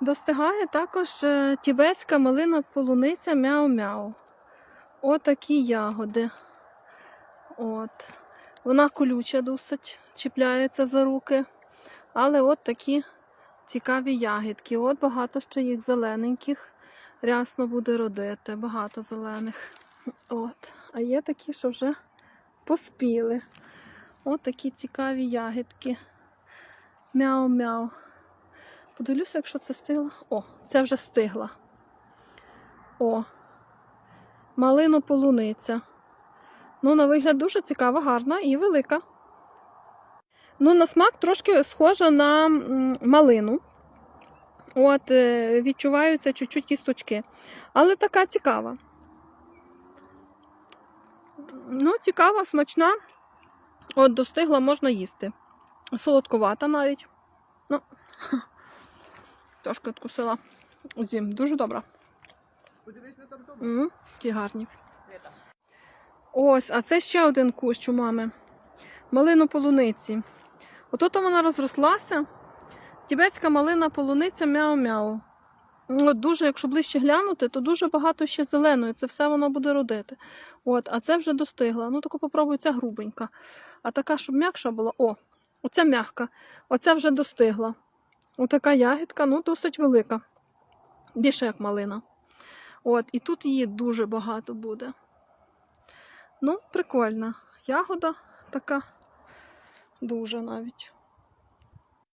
Достигає також е, тібетська малина полуниця мяу-мяу. Отакі ягоди. От. Вона колюча досить, чіпляється за руки. Але от такі цікаві ягідки. От багато ще їх зелененьких. Рясно буде родити, багато зелених. От. А є такі, що вже поспіли. От такі цікаві ягідки. Мяу-мяу. Подивлюся, якщо це стигла. О, це вже стигла. О. Малино полуниця. Ну, на вигляд дуже цікава, гарна і велика. Ну, на смак трошки схожа на малину. От, е, відчуваються чуть-чуть кісточки. Але така цікава. Ну, цікава, смачна. От достигла, можна їсти. Солодкувата навіть. Ну, трошки откусила. Зім, дуже добра. Подивись на там дома. Ті гарні. Ось, а це ще один кущ у мами. Малину полуниці. Отут вона розрослася. Тібетська малина полуниця мяу-мяу. От дуже, якщо ближче глянути, то дуже багато ще зеленої. Це все вона буде родити. От, а це вже достигла. Ну, таку попробуй, ця грубенька. А така, щоб м'якша була. О, оця м'ягка. Оця вже достигла. Отака ягідка, ну, досить велика. Більше як малина. От, і тут її дуже багато буде. Ну, прикольна. Ягода така дуже навіть.